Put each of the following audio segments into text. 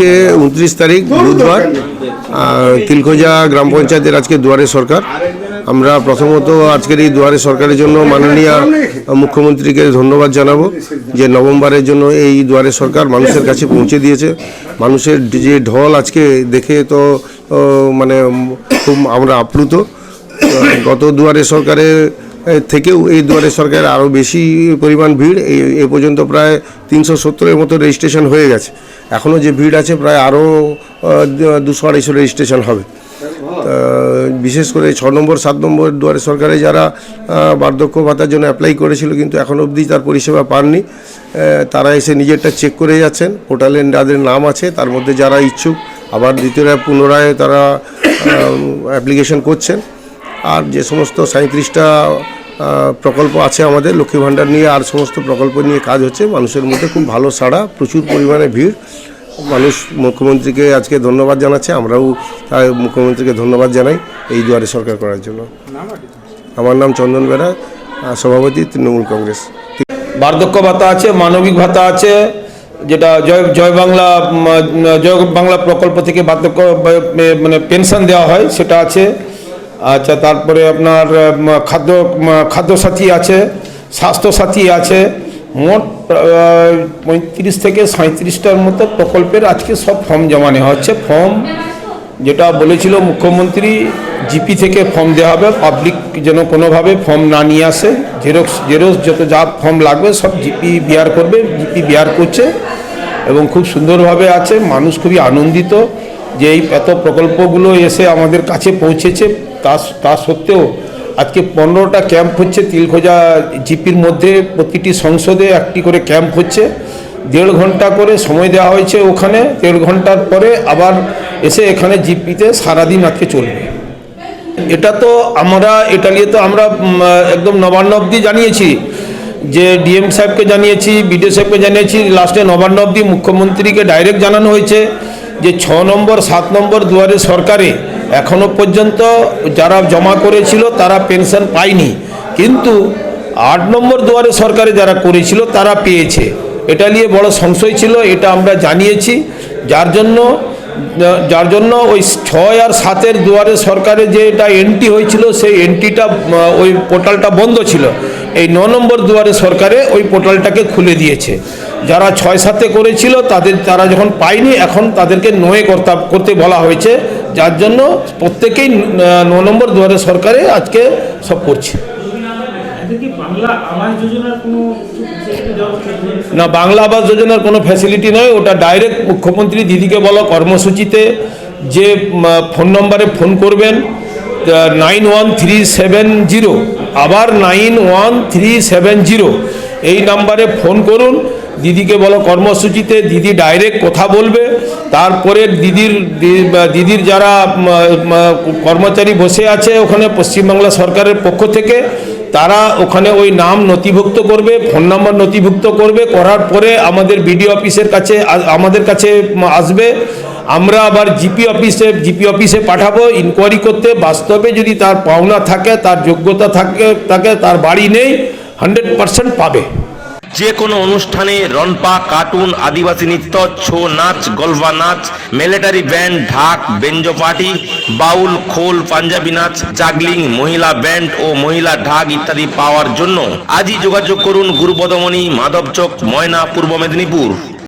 আজকে উনত্রিশ তারিখ বুধবার। তিলখোজা গ্রাম পঞ্চায়েতের আজকে দুয়ারে সরকার। আমরা প্রথমত আজকের এই দুয়ারে সরকারের জন্য মাননীয় মুখ্যমন্ত্রীকে ধন্যবাদ জানাব যে নভেম্বরের জন্য এই দুয়ারে সরকার মানুষের কাছে পৌঁছে দিয়েছে। মানুষের যে ঢল আজকে দেখে তো মানে খুব আমরা আপ্লুত। গত দুয়ারে সরকারের এ, থেকেও এই দুয়ারে সরকারের আরও বেশি পরিমাণ ভিড়। এই, এ পর্যন্ত প্রায় তিনশো সত্তরের মতো রেজিস্ট্রেশন হয়ে গেছে। এখনও যে ভিড় আছে প্রায় আরও দুশো আড়াইশো রেজিস্ট্রেশন হবে। বিশেষ করে ছ নম্বর, সাত নম্বর দুয়ারে সরকারে যারা বার্ধক্য ভাতার জন্য অ্যাপ্লাই করেছিল কিন্তু এখন অবধি তার পরিষেবা পাননি। তারা এসে নিজেরটা চেক করে যাচ্ছেন। পোর্টালে যাদের নাম আছে, তার মধ্যে যারা ইচ্ছুক, আবার দ্বিতীয় পুনরায় তারা অ্যাপ্লিকেশন করছেন। আর যে সমস্ত সাঁত্রিশটা প্রকল্প আছে আমাদের লক্ষ্মী ভাণ্ডার নিয়ে আর সমস্ত প্রকল্প নিয়ে কাজ হচ্ছে মানুষের মধ্যে খুব ভালো সাড়া প্রচুর পরিমাণে ভিড়। মানুষ মুখ্যমন্ত্রীকে আজকে ধন্যবাদ জানাচ্ছে আমরাও তাই মুখ্যমন্ত্রীকে ধন্যবাদ জানাই এই দুয়ারে সরকার করার জন্য। আমার নাম চন্দন আহ, সভাপতি তৃণমূল কংগ্রেস। বার্ধক্য ভাতা আছে মানবিক ভাতা আছে যেটা জয় জয় বাংলা জয় বাংলা প্রকল্প থেকে বার্ধক্য মানে পেনশন দেওয়া হয় সেটা আছে। আচ্ছা তারপরে আপনার খাদ্য খাদ্যসাথী আছে স্বাস্থ্যসাথী আছে, মোট পঁয়ত্রিশ থেকে সাঁত্রিশটার মতো প্রকল্পের আজকে সব ফর্ম জমা নেওয়া হচ্ছে। ফর্ম যেটা বলেছিল মুখ্যমন্ত্রী, জিপি থেকে ফর্ম দেওয়া হবে, পাবলিক যেন কোনোভাবে ফর্ম না নিয়ে আসে, জেরক্স জেরক্স যত যা ফর্ম লাগবে সব জিপি বিয়ার করবে, জিপি বিয়ার করছে এবং খুব সুন্দরভাবে আছে, মানুষ খুবই আনন্দিত। যে এই এত প্রকল্পগুলো এসে আমাদের কাছে পৌঁছেছে, তা তা সত্ত্বেও আজকে পনেরোটা ক্যাম্প হচ্ছে, তিলখোজা জিপির মধ্যে প্রতিটি সংসদে একটি করে ক্যাম্প হচ্ছে। দেড় ঘণ্টা করে সময় দেওয়া হয়েছে ওখানে, দেড় ঘণ্টার পরে আবার এসে এখানে জিপিতে সারাদিন আজকে চলবে। এটা তো আমরা, এটা নিয়ে তো আমরা একদম নবান্ন অব্দি জানিয়েছি। যে ডিএম সাহেবকে জানিয়েছি, বিডিও সাহেবকে জানিয়েছি, লাস্টে নবান্ন অব্দি মুখ্যমন্ত্রীকে ডাইরেক্ট জানানো হয়েছে। যে ছ নম্বর, সাত নম্বর দুয়ারে সরকারে এখনও পর্যন্ত যারা জমা করেছিল তারা পেনশন পায়নি। কিন্তু আট নম্বর দুয়ারে সরকারে যারা করেছিল তারা পেয়েছে। এটা নিয়ে বড় সংশয় ছিল, এটা আমরা জানিয়েছি। যার জন্য যার জন্য ওই ছয় আর সাতের দুয়ারে সরকারে যে এটা এন্ট্রি হয়েছিল, সেই এন্ট্রিটা ওই পোর্টালটা বন্ধ ছিল। এই ন নম্বর দুয়ারে সরকারে ওই পোর্টালটাকে খুলে দিয়েছে। যারা ছয় সাতে করেছিল, তাদের তারা যখন পায়নি, এখন তাদেরকে নয়ে করতে করতে বলা হয়েছে। যার জন্য প্রত্যেকেই ন নম্বর দুয়ারে সরকারে আজকে সব করছে? না, বাংলা আবাস যোজনার কোনো ফ্যাসিলিটি নয়, ওটা ডাইরেক্ট মুখ্যমন্ত্রী দিদিকে বলো কর্মসূচিতে যে ফোন নম্বরে ফোন করবেন। Nine one three seven zero আবার nine one three seven zero এই নাম্বারে ফোন করুন। দিদিকে বলো কর্মসূচিতে, দিদি ডাইরেক্ট কথা বলবে। তারপরে দিদির দিদির যারা কর্মচারী বসে আছে ওখানে পশ্চিমবাংলা সরকারের পক্ষ থেকে, তারা ওখানে ওই নাম নথিভুক্ত করবে, ফোন নাম্বার নথিভুক্ত করবে, করার পরে আমাদের বিডিও অফিসের কাছে আমাদের কাছে আসবে। আমরা আবার জিপি অফিসে জিপি অফিসে পাঠাবো ইনকোয়ারি করতে। বাস্তবে যদি তার পাওনা থাকে, তার যোগ্যতা থাকে থাকে, তার বাড়ি নেই হান্ড্রেড পার্সেন্ট পাবে। যে কোনো অনুষ্ঠানে রনপা কার্টুন, আদিবাসী নৃত্য, ছৌ নাচ গলফা নাচ, মিলিটারি ব্যান্ড, ঢাক, বেঞ্জো পার্টি, বাউল, খোল, পাঞ্জাবি নাচ, জাগলিং, মহিলা ব্যান্ড ও মহিলা ঢাক ইত্যাদি পাওয়ার জন্য আজই যোগাযোগ করুন গুরুপদমণি, মাধবচক, ময়না, পূর্ব মেদিনীপুর।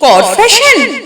কর ফ্যাশন